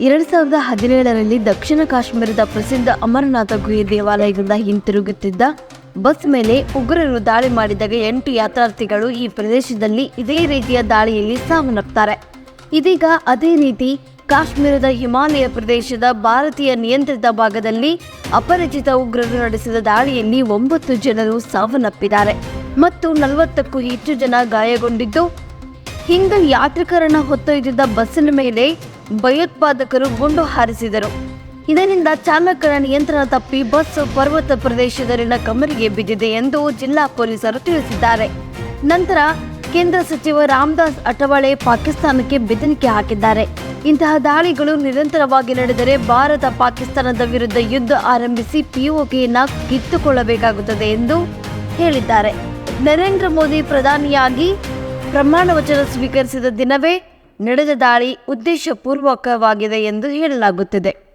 ಎರಡ್ ಸಾವಿರದ ಹದಿನೇಳರಲ್ಲಿ ದಕ್ಷಿಣ ಕಾಶ್ಮೀರದ ಪ್ರಸಿದ್ಧ ಅಮರನಾಥ ಗುಹೆ ದೇವಾಲಯದಿಂದ ಹಿಂತಿರುಗುತ್ತಿದ್ದ ಬಸ್ ಮೇಲೆ ಉಗ್ರರು ದಾಳಿ ಮಾಡಿದಾಗ ಎಂಟು ಯಾತ್ರಾರ್ಥಿಗಳು ಈ ಪ್ರದೇಶದಲ್ಲಿ ಇದೇ ರೀತಿಯ ದಾಳಿಯಲ್ಲಿ ಸಾವನ್ನಪ್ತಾರೆ ಇದೀಗ ಅದೇ ರೀತಿ ಕಾಶ್ಮೀರದ ಹಿಮಾಲಯ ಪ್ರದೇಶದ ಭಾರತೀಯ ನಿಯಂತ್ರಿತ ಭಾಗದಲ್ಲಿ ಅಪರಿಚಿತ ಉಗ್ರರು ನಡೆಸಿದ ದಾಳಿಯಲ್ಲಿ ಒಂಬತ್ತು ಜನರು ಸಾವನ್ನಪ್ಪಿದ್ದಾರೆ ಮತ್ತು ನಲವತ್ತಕ್ಕೂ ಹೆಚ್ಚು ಜನ ಗಾಯಗೊಂಡಿದ್ದು. ಹಿಂದೆ ಯಾತ್ರಿಕರನ್ನ ಹೊತ್ತೊಯ್ದಿದ್ದ ಬಸ್ಸಿನ ಮೇಲೆ ಭಯೋತ್ಪಾದಕರು ಗುಂಡು ಹಾರಿಸಿದರು. ಇದರಿಂದ ಚಾಲಕರ ನಿಯಂತ್ರಣ ತಪ್ಪಿ ಬಸ್ ಪರ್ವತ ಪ್ರದೇಶದಲ್ಲಿನ ಕಮರಿಗೆ ಬಿದ್ದಿದೆ ಎಂದು ಜಿಲ್ಲಾ ಪೊಲೀಸರು ತಿಳಿಸಿದ್ದಾರೆ. ನಂತರ ಕೇಂದ್ರ ಸಚಿವ ರಾಮದಾಸ್ ಅಠವಾಳೆ ಪಾಕಿಸ್ತಾನಕ್ಕೆ ಬೆದರಿಕೆ ಹಾಕಿದ್ದಾರೆ. ಇಂತಹ ದಾಳಿಗಳು ನಿರಂತರವಾಗಿ ನಡೆದರೆ ಭಾರತ ಪಾಕಿಸ್ತಾನದ ವಿರುದ್ಧ ಯುದ್ಧ ಆರಂಭಿಸಿ ಪಿಒಕೆಯನ್ನ ಕಿತ್ತುಕೊಳ್ಳಬೇಕಾಗುತ್ತದೆ ಎಂದು ಹೇಳಿದ್ದಾರೆ. ನರೇಂದ್ರ ಮೋದಿ ಪ್ರಧಾನಿಯಾಗಿ ಪ್ರಮಾಣ ವಚನ ಸ್ವೀಕರಿಸಿದ ದಿನವೇ ನಡೆದ ದಾಳಿ ಉದ್ದೇಶಪೂರ್ವಕವಾಗಿದೆ ಎಂದು ಹೇಳಲಾಗುತ್ತಿದೆ.